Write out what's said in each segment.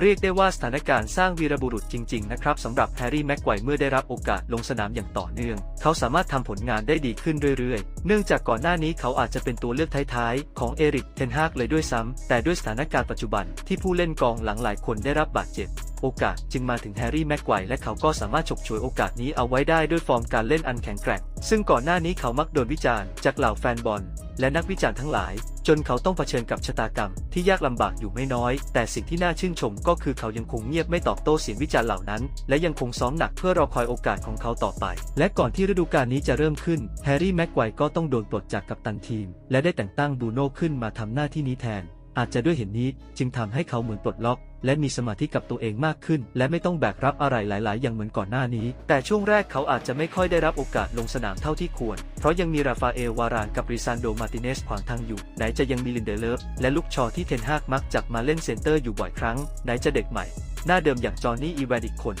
เรียกได้ว่าสถานการณ์สร้างวีรบุรุษจริง ๆ นะครับสำหรับแฮร์รี่แม็กไกว์เมื่อได้รับโอกาสลงสนามอย่างต่อเนื่อง เขาสามารถทำผลงานได้ดีขึ้นเรื่อยๆ เนื่องจากก่อนหน้านี้เขาอาจจะเป็นตัวเลือกท้ายๆ ของเอริกเทนฮากเลยด้วยซ้ำแต่ด้วยสถานการณ์ปัจจุบันที่ผู้เล่นกองหลังหลายคนได้รับบาดเจ็บ โอกาสจึงมาถึงแฮร์รี่แม็กไกว์และเขาก็สามารถฉกฉวยโอกาสนี้เอาไว้ได้ด้วยฟอร์มการเล่นอันแข็งแกร่ง ซึ่งก่อนหน้านี้เขามักโดนวิจารณ์จากเหล่าแฟนบอล และนักวิจารณ์ทั้งหลาย จนเขาต้องเผชิญกับชะตากรรม ที่ยากลำบากอยู่ไม่น้อย แต่สิ่งที่น่าชื่นชมก็คือเขายังคงเงียบไม่ตอบโต้เสียงวิจารณ์เหล่านั้น และยังคงซ้อมหนักเพื่อรอคอยโอกาสของเขาต่อไป และก่อนที่ฤดูกาลนี้จะเริ่มขึ้นแฮร์รี่แม็กไกว์ก็ต้องโดนปลดจากกัปตันทีม และได้แต่งตั้งบูโน่ขึ้นมาทำหน้าที่นี้แทนอาจจะด้วยเหตุนนี้จึงทำให้เขาเหมือนปลดล็อก และมีสมาธิกับตัวเองมากขึ้น และไม่ต้องแบกรับอะไรหลาย ๆ อย่างเหมือนก่อนหน้านี้ แต่ช่วงแรกเขาอาจจะไม่ค่อยได้รับโอกาสลงสนามเท่าที่ควร เพราะยังมีราฟาเอลวารานกับริซานโดมาติเนสขวางทางอยู่ ไหนจะยังมีลินเดเลฟและลูกชอที่เทนฮากมักจับมาเล่นเซนเตอร์อยู่บ่อยครั้ง ไหนจะเด็กใหม่ หน้าเดิมอย่างจอห์นนี่อีแวนอีกคน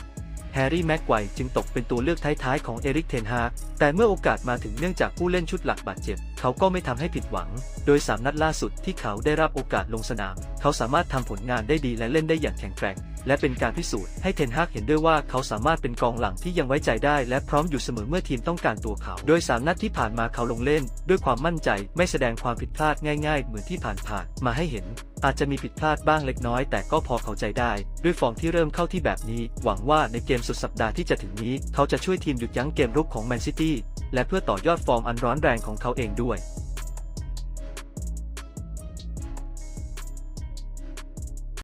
แฮร์รี่แม็กไกวจึงตกเป็นตัวเลือกท้ายๆของเอริกเทนฮากแต่เมื่อโอกาสมาถึงเนื่องจากผู้เล่นชุดหลักบาดเจ็บ เขาก็ไม่ทำให้ผิดหวัง โดย 3 นัดล่าสุดที่เขาได้รับโอกาสลงสนาม เขาสามารถทำผลงานได้ดีและเล่นได้อย่างแข็งแกร่ง และเป็นการพิสูจน์ให้เทนฮากเห็นด้วยว่าเขาสามารถเป็นกองหลังที่ยังไว้ใจได้ และพร้อมอยู่เสมอเมื่อทีมต้องการตัวเขา โดย3นัดที่ผ่านมาเขาลงเล่น ด้วยความมั่นใจไม่แสดงความผิดพลาดง่าย ๆ เหมือนที่ผ่านๆมาให้เห็น อาจจะมีผิดพลาดบ้างเล็กน้อย แต่ก็พอเข้าใจได้ ด้วยฟอร์มที่เริ่มเข้าที่แบบนี้ หวังว่าในเกมสุดสัปดาห์ที่จะถึงนี้ เขาจะช่วยทีมหยุดยั้งเกมรุกของแมนซิตี้และเพื่อต่อยอดฟอร์มอันร้อนแรงของเขาเองด้วย